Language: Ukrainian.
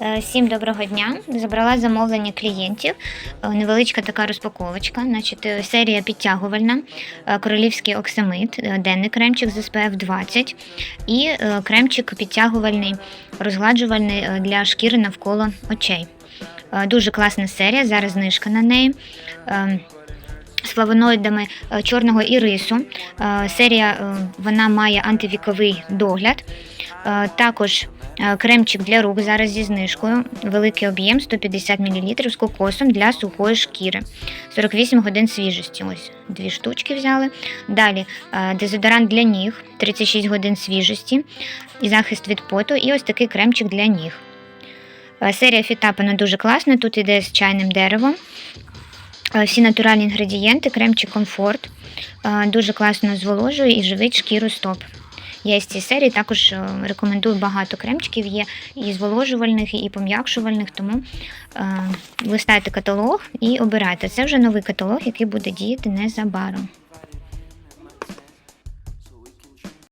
Е, всім доброго дня! Забрала замовлення клієнтів. Е, невеличка така розпаковочка, значить, е, серія підтягувальна, королівський оксамит, денний кремчик з SPF 20 і кремчик підтягувальний, розгладжувальний для шкіри навколо очей. Дуже класна серія, зараз знижка на неї. Ем, Флавоноїдами е, чорного ірису. Е, Серія е, вона має антивіковий догляд. Також кремчик для рук зараз зі знижкою. Великий об'єм 150 мл з кокосом для сухої шкіри. 48 годин свіжості. Ось дві штучки взяли. Далі дезодорант для ніг 36 годин свіжості і захист від поту. І ось такий кремчик для ніг. Серія фітапана дуже класна. Тут іде з чайним деревом. Е, Всі натуральні інгредієнти, кремчик комфорт. Е, Дуже класно зволожує і живить шкіру стоп. Я з цієї серії також е, рекомендую багато кремчиків, є і зволожувальних, і пом'якшувальних, тому листайте каталог і обирайте. Це вже новий каталог, який буде діяти незабаром.